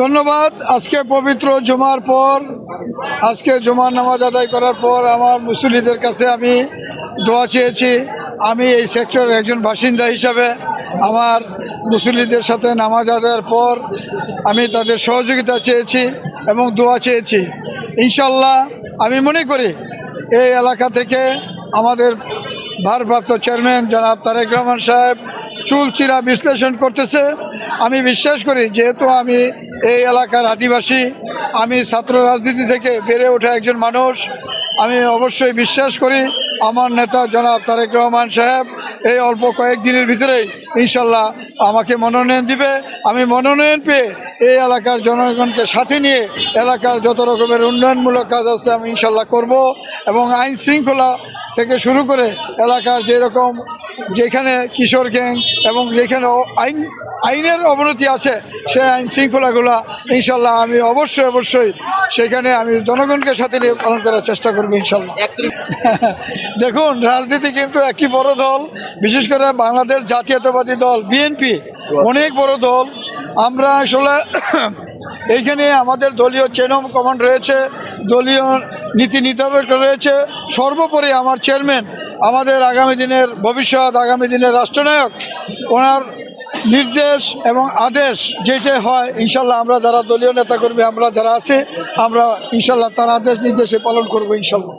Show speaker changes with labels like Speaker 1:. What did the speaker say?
Speaker 1: ধন্যবাদ। আজকে পবিত্র জমার পর, আজকে জুমার নামাজ আদায় করার পর আমার মুসল্লিদের কাছে আমি দোয়া চেয়েছি। আমি এই সেক্টরের একজন বাসিন্দা হিসাবে আমার মুসল্লিদের সাথে নামাজ আদায়ের পর আমি তাদের সহযোগিতা চেয়েছি এবং দোয়া চেয়েছি। ইনশাল্লাহ আমি মনে করি এই এলাকা থেকে আমাদের ভারপ্রাপ্ত চেয়ারম্যান জনাব তারেক রহমান সাহেব চুলচিরা বিশ্লেষণ করতেছে। আমি বিশ্বাস করি, যেহেতু আমি এই এলাকার আদিবাসী, আমি ছাত্র রাজনীতি থেকে বেড়ে ওঠা একজন মানুষ, আমি অবশ্যই বিশ্বাস করি আমার নেতা জনাব তারেক রহমান সাহেব, এই অল্প কয়েকদিনের ভিতরেই ইনশাল্লাহ আমাকে মনোনয়ন দিবে। আমি মনোনয়ন পেয়ে এই এলাকার জনগণকে সাথে নিয়ে এলাকার যত রকমের উন্নয়নমূলক কাজ আছে আমি ইনশাল্লাহ করব এবং আইন শৃঙ্খলা থেকে শুরু করে এলাকার যেরকম যেখানে কিশোর গ্যাং এবং যেখানে আইন আইনের অবনতি আছে সেই আইন শৃঙ্খলাগুলো ইনশাল্লাহ আমি অবশ্যই অবশ্যই সেখানে আমি জনগণকে সাথে নিয়ে পালন করার চেষ্টা করব ইনশাল্লাহ। দেখুন রাজনীতি কিন্তু একটি বড় দল বিশেষ করে বাংলাদেশ জাতীয়তাবাদী দল বিএনপি অনেক বড় দল। আমরা আসলে এইখানে আমাদের দলীয় চেনম কমান্ড রয়েছে দলীয় নীতি নির্ধারক রয়েছে। সর্বোপরি আমার চেয়ারম্যান আমাদের আগামী দিনের ভবিষ্যৎ আগামী দিনের রাষ্ট্রনায়ক ওনার নির্দেশ এবং আদেশ যেটাই হয় ইনশাল্লাহ আমরা যারা দলীয় নেতাকর্মী আমরা যারা আছি আমরা ইনশাল্লাহ তার আদেশ নির্দেশে পালন করব ইনশাল্লাহ।